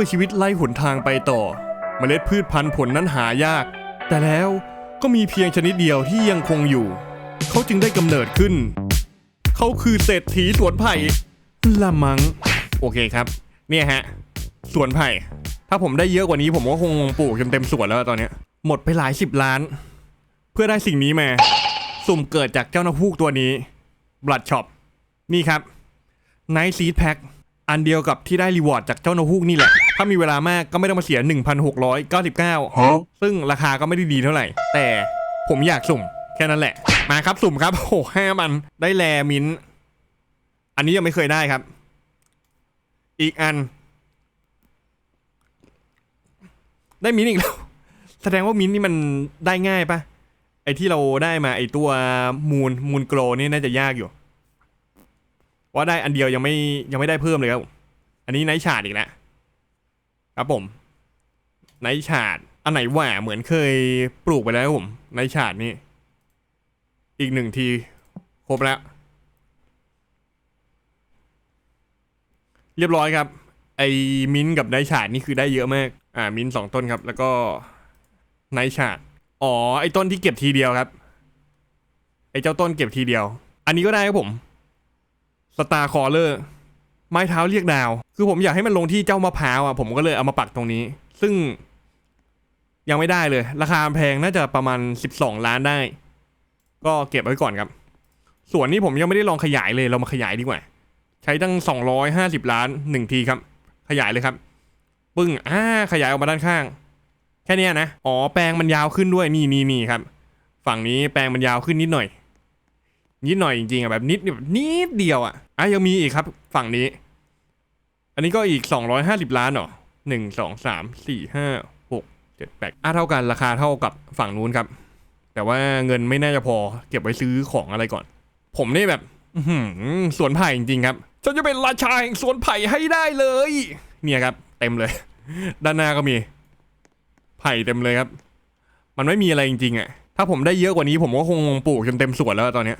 มื่อชีวิตไล่หนทางไปต่อเมล็ดพืชพันธุ์ผลนั้นหายาก แต่แล้วก็มีเพียงชนิดเดียวที่ยังคงอยู่ เขาจึงได้กำเนิดขึ้น เขาคือเศรษฐีสวนไผ่ละมัง โอเคครับ เนี่ยฮะ สวนไผ่ ถ้าผมได้เยอะกว่านี้ผมก็คงปลูกจนเต็มสวนแล้วตอนนี้หมดไปหลายสิบล้าน เพื่อได้สิ่งนี้มา สุ่มเกิดจากเจ้าน้ำพูกตัวนี้บลัดช็อปนี่ครับไนท์ซีดแพ็คอันเดียวกับที่ได้รีวอร์ดจากเจ้าโนฮูกนี่แหละ ถ้ามีเวลามากก็ไม่ต้องมาเสีย 1,699 ซึ่งราคาก็ไม่ได้ดีเท่าไหร่ แต่ผมอยากสุ่มแค่นั้นแหละ มาครับสุ่มครับโอ้โหห้ามันได้แลมินท์อันนี้ยังไม่เคยได้ครับ อีกอัน ได้มินท์อีกแล้ว แสดงว่ามินท์นี่มันได้ง่ายปะไอที่เราได้มาไอตัวมูนมูนโกรนี่น่าจะยากอยู่ว่าได้อันเดียวยังไม่ยังไม่ได้เพิ่มเลยครับ อันนี้ไนท์ชาร์ดอีกแล้ว ครับผมไนท์ชาดอันไหนหว่าเหมือนเคยปลูกไปแล้วครับผมไนท์ชาดนี่อีกหนึ่งที ครบแล้ว เรียบร้อยครับ ไอ้มิ้นกับไนท์ชาดนี่คือได้เยอะมาก อ่า มิ้นสองต้นครับ แล้วก็ไนท์ชาดอ๋อ ไอ้ต้นที่เก็บทีเดียวครับ ไอ้เจ้าต้นเก็บทีเดียว อันนี้ก็ได้ครับผม สตาร์คอเลอร์ ไม้เท้าเรียกดาว คือผมอยากให้มันลงที่เจ้ามะพร้าวอะผมก็เลยเอามาปักตรงนี้ ซึ่งยังไม่ได้เลย ราคาแพงน่าจะประมาณ 12 ล้านได้ ก็เก็บไว้ก่อนครับ ส่วนนี้ผมยังไม่ได้ลองขยายเลยเรามาขยายดีกว่า ใช้ตั้ง 250 ล้านหนึ่งทีครับ ขยายเลยครับ ปึ้งอ่าขยายออกมาด้านข้าง แค่นี้นะ อ๋อแปลงมันยาวขึ้นด้วยนี่นี่นี่ครับ ฝั่งนี้แปลงมันยาวขึ้นนิดหน่อย นิดหน่อยจริงๆอะแบบนิดแบบนิดเดียวอะอะยังมีอีกครับ ฝั่งนี้ อันนี้ก็อีก 250 ล้านเหรอหนึ่งสองสามสี่ห้าหกเจ็ดแปดอะเท่ากันราคาเท่ากับฝั่งนู้นครับ แต่ว่าเงินไม่น่าจะพอเก็บไว้ซื้อของอะไรก่อน ผมนี่แบบสวนไผ่จริงๆครับฉันจะเป็นราชาแห่งสวนไผ่ให้ได้เลย เนี่ยครับ เต็มเลย ด้านหน้าก็มี ไผ่เต็มเลยครับ มันไม่มีอะไรจริงๆอะถ้าผมได้เยอะกว่านี้ผมก็คงปลูกจนเต็มสวนแล้วตอนเนี้ย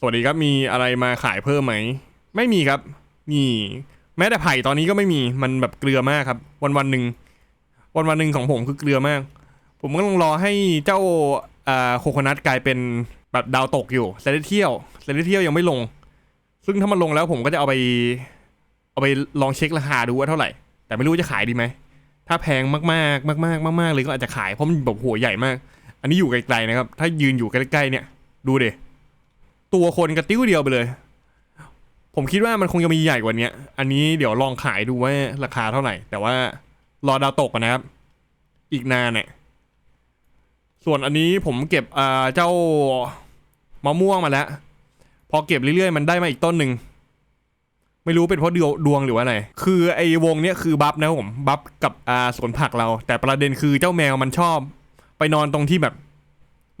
สวัสดีครับมีอะไรมาขายเพิ่มไหม ไม่มีครับมี แม้แต่ไผ่ตอนนี้ก็ไม่มีมันแบบเกลือมากครับ วันวันหนึ่งวันวันหนึ่งของผมคือเกลือมาก ผมก็ต้องรอให้เจ้าโคโคนัทกลายเป็นแบบดาวตกอยู่เซเลเทียลเซเลเทียลยังไม่ลง ซึ่งถ้ามันลงแล้วผมก็จะเอาไป เอาไปลองเช็คราคาดูว่าเท่าไหร่ แต่ไม่รู้จะขายดีไหม ถ้าแพงมากๆ มากๆ มากๆเลยก็อาจจะขายเพราะมันแบบหัวใหญ่มาก อันนี้อยู่ไกลๆนะครับ ถ้ายืนอยู่ใกล้ๆเนี่ย ดูเดตัวคนกระติ้วเดียวไปเลย ผมคิดว่ามันคงจะมีใหญ่กว่านี้อันนี้เดี๋ยวลองขายดูว่าราคาเท่าไหร่ แต่ว่ารอดาวตกก่อนนะครับ อีกนานเนี่ยส่วนอันนี้ผมเก็บเจ้ามะม่วงมาแล้ว พอเก็บเรื่อยๆ มันได้มาอีกต้นหนึ่ง ไม่รู้เป็นเพราะดวงดวงหรือว่าอะไร คือไอ้วงเนี้ยคือบัฟนะผมบัฟกับอ่าสวนผักเรา แต่ประเด็นคือเจ้าแมวมันชอบ ไปนอนตรงที่แบบ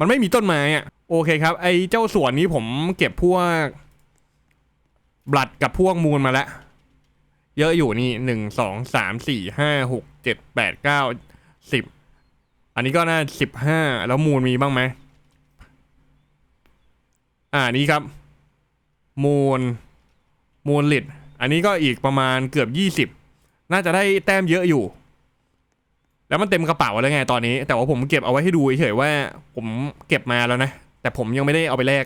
มันไม่มีต้นไม้อะโอเคครับ ไอ้เจ้าสวนนี้ผมเก็บพวก บลัดกับพวกมูลมาแล้ว เยอะอยู่นี่หนึ่งสองสามสี่ห้าหกเจ็ดแปดเก้าสิบอันนี้ก็น่าสิบห้าแล้วมูลมีบ้างไหมอ่านี่ครับ มูลมูลลิดอันนี้ก็อีกประมาณเกือบยี่สิบน่าจะได้แต้มเยอะอยู่ แล้วมันเต็มกระเป๋าแล้วไงตอนนี้ แต่ว่าผมเก็บเอาไว้ให้ดูเฉยๆว่า ผมเก็บมาแล้วนะ แต่ผมยังไม่ได้เอาไปแลก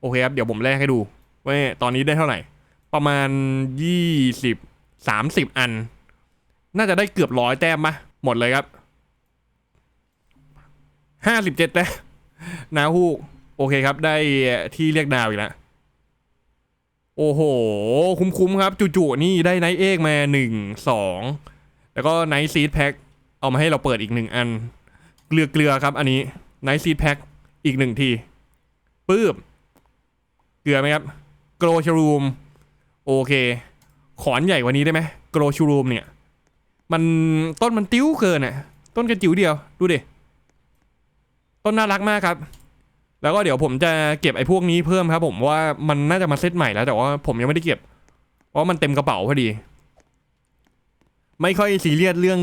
โอเคครับ เดี๋ยวผมแลกให้ดู ว่าตอนนี้ได้เท่าไหร่ ประมาณยี่สิบสามสิบอัน น่าจะได้เกือบร้อยแต้มปะหมดเลยครับห้าสิบเจ็ดแต้มนาฮูก โอเคครับ ได้ที่เรียกดาวอีกแล้วโอ้โห คุ้มๆครับจู่ๆนี่ได้ไนท์เอกมาหนึ่งสองแล้วก็ไนท์ซีดแพ็คเอามาให้เราเปิดอีกหนึ่งอัน เกลือเกลือครับอันนี้ไนท์ซีดแพ็คอีกหนึ่งทีปื้บเกลือไหมครับ โกรชูรูมโอเค ขอนใหญ่กว่านี้ได้ไหมโกรชูรูมเนี่ย มันต้นมันติ้วเกินอะ ต้นกระจิ๋วเดียว ดูดิ ต้นน่ารักมากครับ แล้วก็เดี๋ยวผมจะเก็บไอ้พวกนี้เพิ่มครับ ผมว่ามันน่าจะมาเซตใหม่แล้วแต่ว่าผมยังไม่ได้เก็บ เพราะมันเต็มกระเป๋าพอดี ไม่ค่อยซีเรียสเรื่อง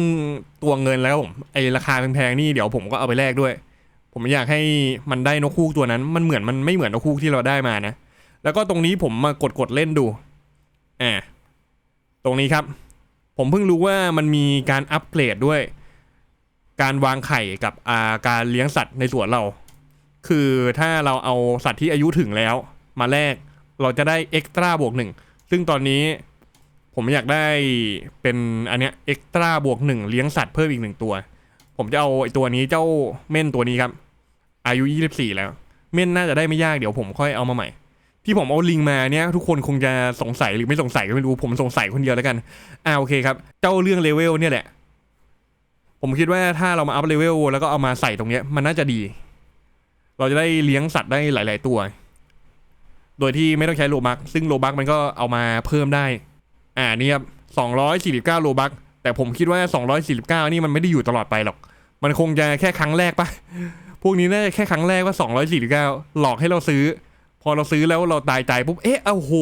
ตัวเงินแล้วผม ไอ้ราคาแพงๆนี่เดี๋ยวผมก็เอาไปแลกด้วย ผมอยากให้มันได้นกคูกตัวนั้น มันเหมือนมันไม่เหมือนนกคูกที่เราได้มานะ แล้วก็ตรงนี้ผมมากดกดๆเล่นดูอ่าตรงนี้ครับ ผมเพิ่งรู้ว่ามันมีการอัปเกรดด้วย การวางไข่กับอาการเลี้ยงสัตว์ในสวนเรา คือถ้าเราเอาสัตว์ที่อายุถึงแล้ว มาแลกเราจะได้เอ็กตร้าบวกหนึ่งซึ่งตอนนี้ผมอยากได้เป็นอันเนี้ยเอ็กตร้าบวกหนึ่งเลี้ยงสัตว์เพิ่มอีกหนึ่งตัว ผมจะเอาไอตัวนี้เจ้าเม่นตัวนี้ครับ อายุ 24 แล้ว เม่นน่าจะได้ไม่ยากเดี๋ยวผมค่อยเอามาใหม่ ที่ผมเอาลิงมาเนี่ยทุกคนคงจะสงสัยหรือไม่สงสัยก็ไม่รู้ผมสงสัยคนเดียวแล้วกันอ่าโอเคครับ เจ้าเรื่องเลเวลเนี่ยแหละ ผมคิดว่าถ้าเรามาอัพเลเวลแล้วก็เอามาใส่ตรงเนี้ย มันน่าจะดี เราจะได้เลี้ยงสัตว์ได้หลาย ๆ ตัว โดยที่ไม่ต้องใช้โลบักซึ่งโลบักมันก็เอามาเพิ่มได้ อ่านี่ครับ249โลบักแต่ผมคิดว่า249นี่มันไม่ได้อยู่ตลอดไปหรอก มันคงจะแค่ครั้งแรกปะพวกนี้น่าจะแค่ครั้งแรกว่า249หลอกให้เราซื้อ พอเราซื้อแล้วเราตายใจปุ๊บ เอ๊ะโอ้โห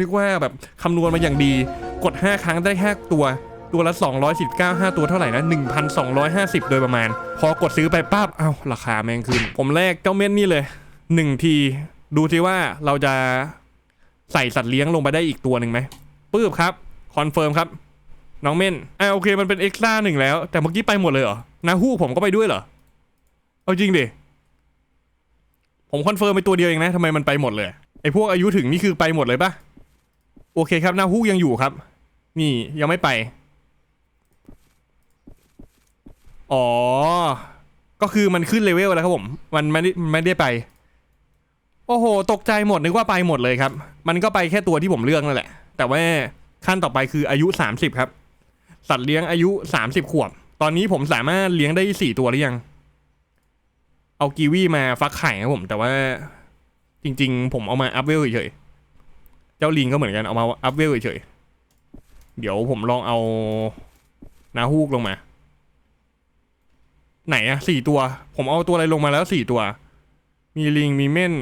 นึกว่าแบบคำนวณมาอย่างดี กด 5 ครั้งได้แค่ตัว ตัวละ 219 5 ตัวเท่าไหร่นะ 1,250 โดยประมาณ พอกดซื้อไปปั๊บ เอ้าราคาแม่งขึ้น ผมแรกเจ้าเม่นนี่เลย 1 ที ดูทีว่าเราจะใส่สัตว์เลี้ยงลงไปได้อีกตัวหนึ่งไหมปื๊บครับ คอนเฟิร์มครับ น้องเม่นอ่าโอเคมันเป็นเอ็กซ์ตร้าหนึ่งแล้ว แต่เมื่อกี้ไปหมดเลยเหรอ นาฮู้ผมก็ไปด้วยเหรอ เอาจริงดิ ผมคอนเฟิร์มไปตัวเดียวเองนะทำไมมันไปหมดเลยไอพวกอายุถึงนี่คือไปหมดเลยปะโอเคครับนาฮู้ยังอยู่ครับ นี่ยังไม่ไป อ๋อ ก็คือมันขึ้นเลเวลแล้วครับผม มันไม่ได้ไม่ได้ไป โอ้โห ตกใจหมดนึกว่าไปหมดเลยครับ มันก็ไปแค่ตัวที่ผมเลือกนั่นแหละ แต่ว่าขั้นต่อไปคืออายุ 30 ครับ สัตว์เลี้ยงอายุ 30 ขวบ ตอนนี้ผมสามารถเลี้ยงได้ 4 ตัวหรือยัง เอากีวีมาฟักไข่ครับผม แต่ว่าจริง ๆ ผมเอามาอัพเวลเฉยๆเจ้าลิงก็เหมือนกันเอามาอัพเวลเฉยๆเดี๋ยวผมลองเอานาฮูกลงมา ไหนอะสี่ตัว ผมเอาตัวอะไรลงมาแล้วสี่ตัว มีลิงมีเม่น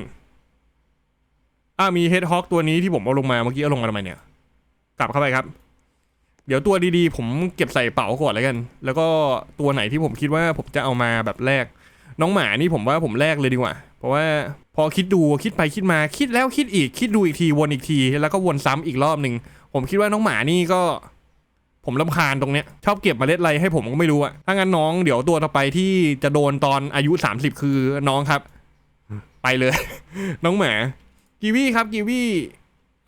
อ่ามีเฮดฮอกตัวนี้ที่ผมเอาลงมาเมื่อกี้เอาลงมาทำไมเนี่ย กลับเข้าไปครับ เดี๋ยวตัวดีๆ ผมเก็บใส่เป๋าก่อนแล้วกัน แล้วก็ตัวไหนที่ผมคิดว่าผมจะเอามาแบบแรก น้องหมานี่ผมว่าผมแรกเลยดีกว่า เพราะว่าพอคิดดูคิดไปคิดมาคิดแล้วคิดอีก คิดดูอีกทีวนอีกที แล้วก็วนซ้ำอีกรอบหนึ่งผมคิดว่าน้องหมานี่ก็ ผมลำคาญตรงเนี้ยชอบเก็บเมล็ดอะไรให้ผมก็ไม่รู้อะถ้างั้นน้องเดี๋ยวตัวต่อไปที่จะโดนตอนอายุ 30 คือน้องครับ ไปเลย น้องหมากีวีครับกีวี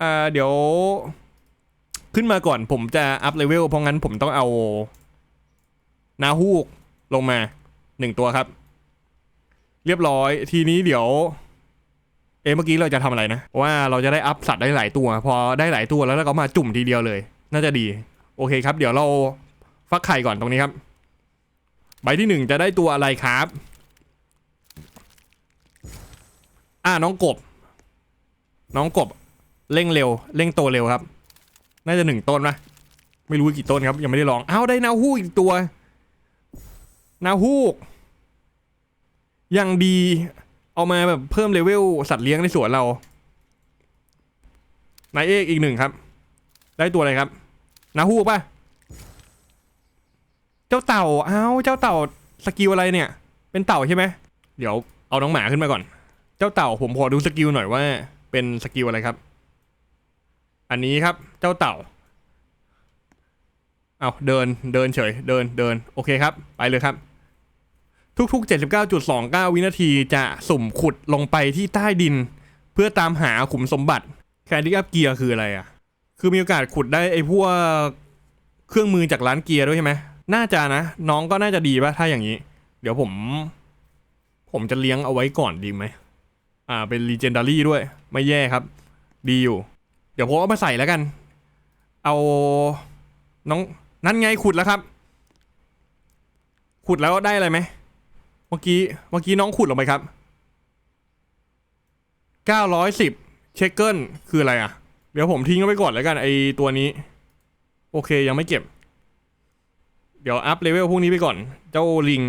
อ่าเดี๋ยว ขึ้นมาก่อนผมจะอัพเลเวลเพราะงั้นผมต้องเอา นาฮูกลงมาหนึ่งตัวครับ เรียบร้อย ทีนี้เดี๋ยว เอเมื่อกี้เราจะทำอะไรนะ ว่าเราจะได้อัพสัตว์ได้หลายตัว พอได้หลายตัวแล้วเราก็มาจุ่มทีเดียวเลย น่าจะดี โอเคครับ เดี๋ยวเราฟักไข่ก่อนตรงนี้ครับ ใบที่หนึ่งจะได้ตัวอะไรครับ อ่าน้องกบ น้องกบ เร่งเร็ว เร่งโตเร็วครับ น่าจะหนึ่งต้นนะไม่รู้กี่ต้นครับ ยังไม่ได้ลองอ้าวได้นาฮูกอีกตัวนาฮูก ยังดี เอามาแบบเพิ่มเลเวลสัตว์เลี้ยงในสวนเรานายเอกอีกหนึ่งครับ ได้ตัวอะไรครับนาฮูกป่ะ เจ้าเต่าอ้าวเจ้าเต่าสกิลอะไรเนี่ย เป็นเต่าใช่ไหมเดี๋ยวเอาน้องหมาขึ้นมาก่อน เจ้าเต่าผมขอดูสกิลหน่อยว่า เป็นสกิลอะไรครับ อันนี้ครับ เจ้าเต่า เอาเดินเดินเฉย เดินเดินโอเคครับ ไปเลยครับ ทุกๆ 79.29 วินาทีจะสุ่มขุดลงไปที่ใต้ดิน เพื่อตามหาขุมสมบัติแคดิอัพเกียร์คืออะไรอะ คือมีโอกาสขุดได้ไอ้พวกเครื่องมือจากร้านเกียร์ด้วยใช่ไหมน่าจะนะ น้องก็น่าจะดีป่ะถ้าอย่างนี้ เดี๋ยวผม ผมจะเลี้ยงเอาไว้ก่อนดีไหมอ่าเป็น legendary ด้วย ไม่แย่ครับ ดีอยู่ เดี๋ยวผมเอามาใส่แล้วกัน เอาน้องนั่นไงขุดแล้วครับ ขุดแล้วได้อะไรไหม เมื่อกี้เมื่อกี้น้องขุดลงไปครับ910เชคเกิลคืออะไรอะ เดี๋ยวผมทิ้งเอาไว้ก่อนแล้วกันไอตัวนี้ โอเคยังไม่เก็บ เดี๋ยวอัพเลเวลพวกนี้ไปก่อน เจ้าลิง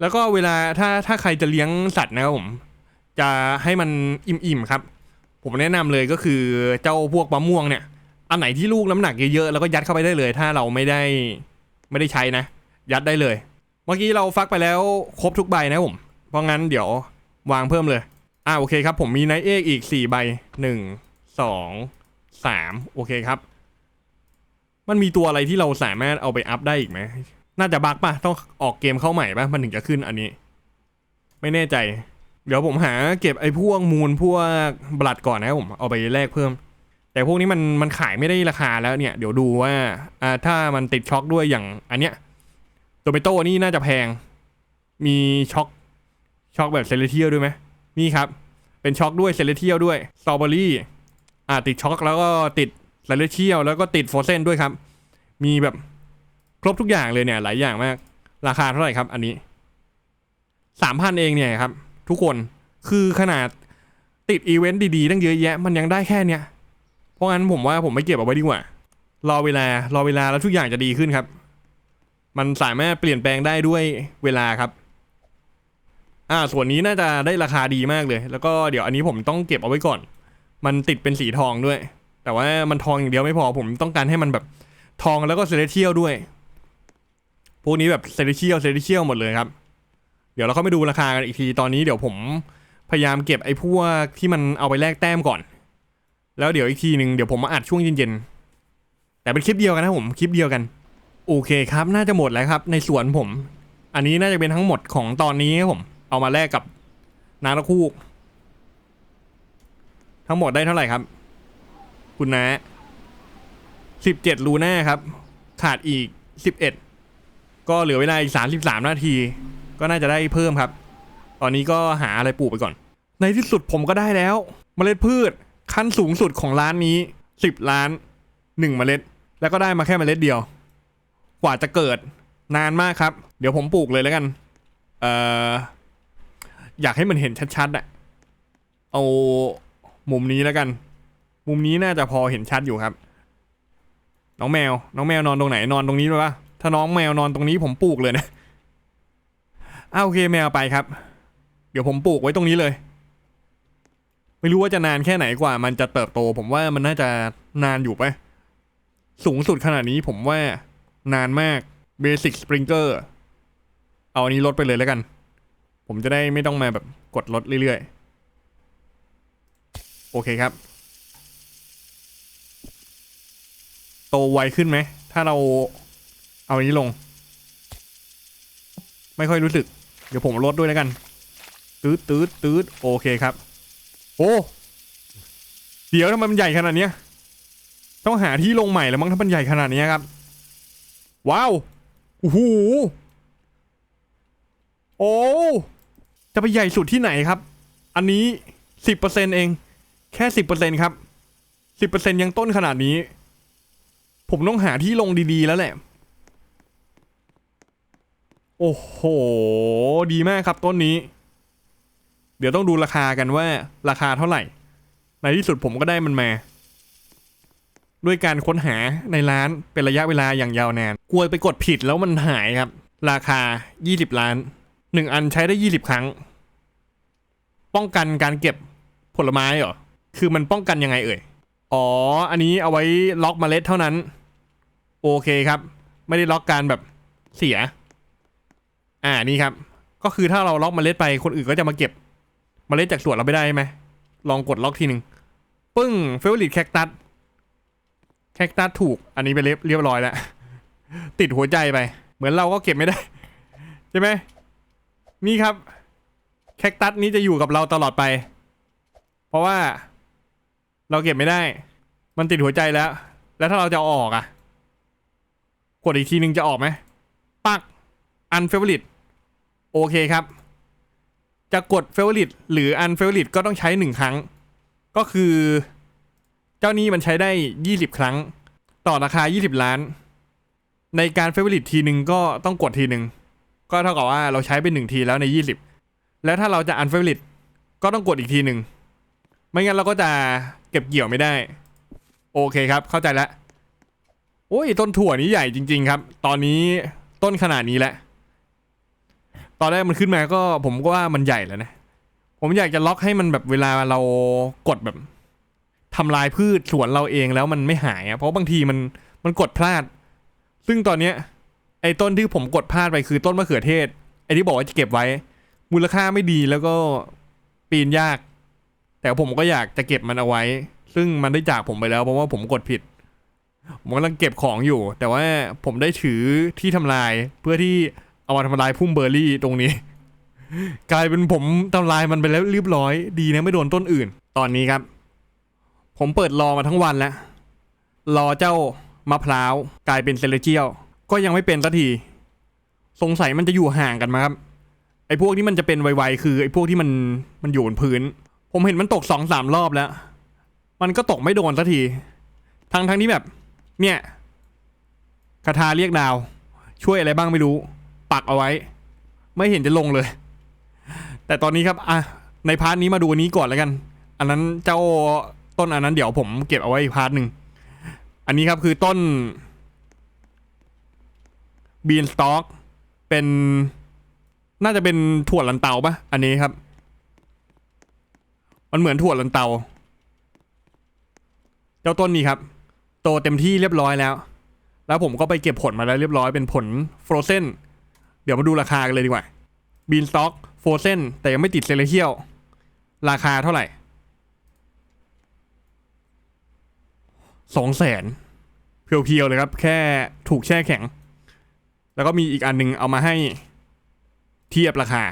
แล้วก็เวลาถ้าถ้าใครจะเลี้ยงสัตว์นะครับผม จะให้มันอิ่มๆครับ ผมแนะนำเลยก็คือเจ้าพวกมะม่วงเนี่ยอันไหนที่ลูกน้ำหนักเยอะๆแล้วก็ยัดเข้าไปได้เลย ถ้าเราไม่ได้ไม่ได้ใช้นะ ยัดได้เลย เมื่อกี้เราฟักไปแล้วครบทุกใบนะผม เพราะงั้นเดี๋ยววางเพิ่มเลย อ่าโอเคครับ ผมมีไนเอกอีกสี่ใบหนึ่งสองสามโอเคครับ มันมีตัวอะไรที่เราสามารถเอาไปอัพได้อีกไหม น่าจะบักป่ะ ต้องออกเกมเข้าใหม่ป่ะ มันถึงจะขึ้นอันนี้ ไม่แน่ใจ เดี๋ยวผมหาเก็บไอ้พวกมูลพวกบลัดก่อนนะครับผม เอาไปแลกเพิ่ม แต่พวกนี้มันมันขายไม่ได้ราคาแล้วเนี่ย เดี๋ยวดูว่าอ่าถ้ามันติดช็อคด้วยอย่างอันเนี้ย โตเมโต้นี่น่าจะแพง มีช็อคช็อคแบบเซเลเทียลด้วยไหมนี่ครับ เป็นช็อคด้วยเซเลเทียลด้วยสตรอเบอรี่อ่าติดช็อคแล้วก็ติดเซเลเทียลแล้วก็ติดโฟเซนด้วยครับ มีแบบครบทุกอย่างเลยเนี่ย หลายอย่างมาก ราคาเท่าไหร่ครับ อันนี้สามพันเองเนี่ยครับ ทุกคนคือขนาดติดอีเวนต์ดีๆตั้งเยอะแยะ มันยังได้แค่เนี้ยเพราะงั้นผมว่าผมไม่เก็บเอาไว้ดีกว่า รอเวลารอเวลาแล้วทุกอย่างจะดีขึ้นครับ มันสามารถเปลี่ยนแปลงได้ด้วยเวลาครับ อ่า ส่วนนี้น่าจะได้ราคาดีมากเลย แล้วก็เดี๋ยวอันนี้ผมต้องเก็บเอาไว้ก่อน มันติดเป็นสีทองด้วย แต่ว่ามันทองอย่างเดียวไม่พอผมต้องการให้มันแบบทองแล้วก็เซเลเทียลด้วย พวกนี้แบบเซเลเทียลเซเลเทียลหมดเลยครับ เดี๋ยวเราเข้าไปดูราคากันอีกที ตอนนี้เดี๋ยวผมพยายามเก็บไอ้พวกที่มันเอาไปแลกแต้มก่อน แล้วเดี๋ยวอีกทีหนึ่งเดี๋ยวผมมาอัดช่วงเย็นๆ แต่เป็นคลิปเดียวกันนะผม คลิปเดียวกัน โอเคครับ น่าจะหมดแล้วครับ ในสวนผม อันนี้น่าจะเป็นทั้งหมดของตอนนี้ครับผม เอามาแลกกับน้าตะคูกทั้งหมดได้เท่าไหร่ครับ คุณนะสิบเจ็ดลูน่าครับ ขาดอีกสิบเอ็ดก็เหลือเวลาอีกสามสิบสามนาที ก็น่าจะได้เพิ่มครับ ตอนนี้ก็หาอะไรปลูกไปก่อน ในที่สุดผมก็ได้แล้วเมล็ดพืชขั้นสูงสุดของร้านนี้สิบล้านหนึ่งเมล็ด แล้วก็ได้มาแค่เมล็ดเดียว กว่าจะเกิดนานมากครับ เดี๋ยวผมปลูกเลยแล้วกัน เอ่อ อยากให้มันเห็นชัดๆอะเอามุมนี้แล้วกัน มุมนี้น่าจะพอเห็นชัดอยู่ครับ น้องแมว น้องแมวนอนตรงไหนนอนตรงนี้ด้วยปะถ้าน้องแมวนอนตรงนี้ผมปลูกเลยนะอ้าโอเคแมวไปครับ เดี๋ยวผมปลูกไว้ตรงนี้เลย ไม่รู้ว่าจะนานแค่ไหนกว่า มันจะเติบโต ผมว่ามันน่าจะนานอยู่ปะสูงสุดขนาดนี้ผมว่า นานมากเบสิ c สปริงเกอร์เอาอันนี้ลดไปเลยแล้วกัน ผมจะได้ไม่ต้องมาแบบกดลดเรื่อยๆ โอเคครับ โตไวขึ้นไหม ถ้าเราเอาอันนี้ลง ไม่ค่อยรู้สึก เดี๋ยวผมลดด้วยแล้วกัน ตืดตืดตืดโอเคครับ โอ้ เดี๋ยวทำไมมันใหญ่ขนาดเนี้ยต้องหาที่ลงใหม่แล้วมั้งถ้ามันใหญ่ขนาดนี้ครับ ว้าวโอ้โหโอ้จะไปใหญ่สุดที่ไหนครับ อันนี้สิบเปอร์เซ็นเอง แค่สิบเปอร์เซ็นครับสิบเปอร์เซ็นยังต้นขนาดนี้ ผมต้องหาที่ลงดีๆแล้วแหละ โอ้โห ดีมากครับต้นนี้ เดี๋ยวต้องดูราคากันว่าราคาเท่าไหร่ ในที่สุดผมก็ได้มันมา ด้วยการค้นหาในร้านเป็นระยะเวลาอย่างยาวนานกลัวไปกดผิดแล้วมันหายครับ ราคา 20 ล้านหนึ่งอันใช้ได้ 20 ครั้ง ป้องกันการเก็บผลไม้เหรอ คือมันป้องกันยังไงเอ่ย อ๋อ อันนี้เอาไว้ล็อกเมล็ดเท่านั้น โอเคครับ ไม่ได้ล็อกการแบบเสีย อ่านี่ครับ ก็คือถ้าเราล็อกเมล็ดไปคนอื่นก็จะมาเก็บเมล็ดจากสวนเราไม่ได้ไหมลองกดล็อกทีหนึ่งปึ้งเฟลลิตแคคตัส แคคตัสถูก อันนี้ไปเรียบเรียบร้อยแล้ว ติดหัวใจไป เหมือนเราก็เก็บไม่ได้ ใช่ไหม นี่ครับ แคคตัสนี้จะอยู่กับเราตลอดไป เพราะว่า เราเก็บไม่ได้ มันติดหัวใจแล้ว แล้วถ้าเราจะออกอะกดอีกทีนึงจะออกไหม ปัก อันเฟเวอริตโอเคครับ จะกดเฟเวอริตหรืออันเฟเวอริตก็ต้องใช้หนึ่งครั้ง ก็คือ เจ้านี้มันใช้ได้ 20 ครั้ง ต่อราคา 20 ล้าน ในการเฟเวอริตทีหนึ่งก็ต้องกดทีหนึ่งก็เท่ากับว่าเราใช้ไปหนึ่งทีแล้วใน 20 แล้วถ้าเราจะอันเฟเวอริตก็ต้องกดอีกทีหนึ่งไม่งั้นเราก็จะเก็บเกี่ยวไม่ได้ โอเคครับ เข้าใจแล้วโอ้ยต้นถั่วนี้ใหญ่จริง ๆ ครับ ตอนนี้ต้นขนาดนี้แล้วตอนแรกมันขึ้นมาก็ผมก็ว่ามันใหญ่แล้วนะ ผมอยากจะล็อกให้มันแบบเวลาเรากดแบบ ทำลายพืชสวนเราเองแล้วมันไม่หายอะเพราะบางทีมันมันกดพลาด ซึ่งตอนเนี้ย ไอ้ต้นที่ผมกดพลาดไปคือต้นมะเขือเทศ ไอ้ที่บอกว่าจะเก็บไว้ มูลค่าไม่ดีแล้วก็ปีนยาก แต่ผมก็อยากจะเก็บมันเอาไว้ ซึ่งมันได้จากผมไปแล้วเพราะว่าผมกดผิด ผมกำลังเก็บของอยู่ แต่ว่าผมได้ถือที่ทำลายเพื่อที่เอามาทำลายพุ่มเบอร์รี่ตรงนี้ กลายเป็นผมทำลายมันไปแล้วเรียบร้อย ดีนะไม่โดนต้นอื่น ตอนนี้ครับ ผมเปิดรอมาทั้งวันแล้ว รอเจ้ามะพร้าวกลายเป็นเซเลเจียลก็ยังไม่เป็นสักที สงสัยมันจะอยู่ห่างกันมาครับ ไอ้พวกที่มันจะเป็นไวๆคือไอ้พวกที่มันมันอยู่บนพื้น ผมเห็นมันตกสองสามรอบแล้ว มันก็ตกไม่โดนสักที ทั้งทั้งที่แบบ เนี่ยคาถาเรียกดาว ช่วยอะไรบ้างไม่รู้ ปักเอาไว้ ไม่เห็นจะลงเลย แต่ตอนนี้ครับ อะ ในพาร์ทนี้มาดูอันนี้ก่อนแล้วกัน อันนั้นเจ้า ต้นอันนั้นเดี๋ยวผมเก็บเอาไว้อีกพาร์ทหนึ่ง อันนี้ครับคือต้นบีนสต็อกเป็นน่าจะเป็นถั่วลันเตาปะอันนี้ครับ มันเหมือนถั่วลันเตา เจ้าต้นนี้ครับ โตเต็มที่เรียบร้อยแล้ว แล้วผมก็ไปเก็บผลมาแล้วเรียบร้อยเป็นผลฟรอเซนเดี๋ยวมาดูราคากันเลยดีกว่าบีนสต็อกฟรอเซนแต่ยังไม่ติดเซเลเชียลราคาเท่าไหร่ สองแสนเพียวๆเลยครับ แค่ถูกแช่แข็ง แล้วก็มีอีกอันหนึงเอามาให้เทียบราคา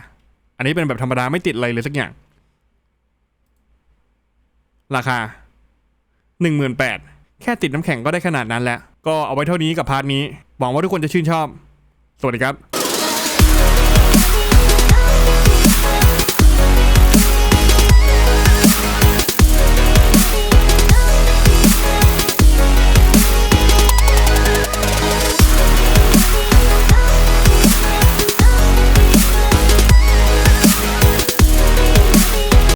อันนี้เป็นแบบธรรมดาไม่ติดอะไรเลยสักอย่าง ราคาหนึ่งหมื่นแปดแค่ติดน้ำแข็งก็ได้ขนาดนั้นแล้ว ก็เอาไว้เท่านี้กับพาร์ทนี้ หวังว่าทุกคนจะชื่นชอบ สวัสดีครับ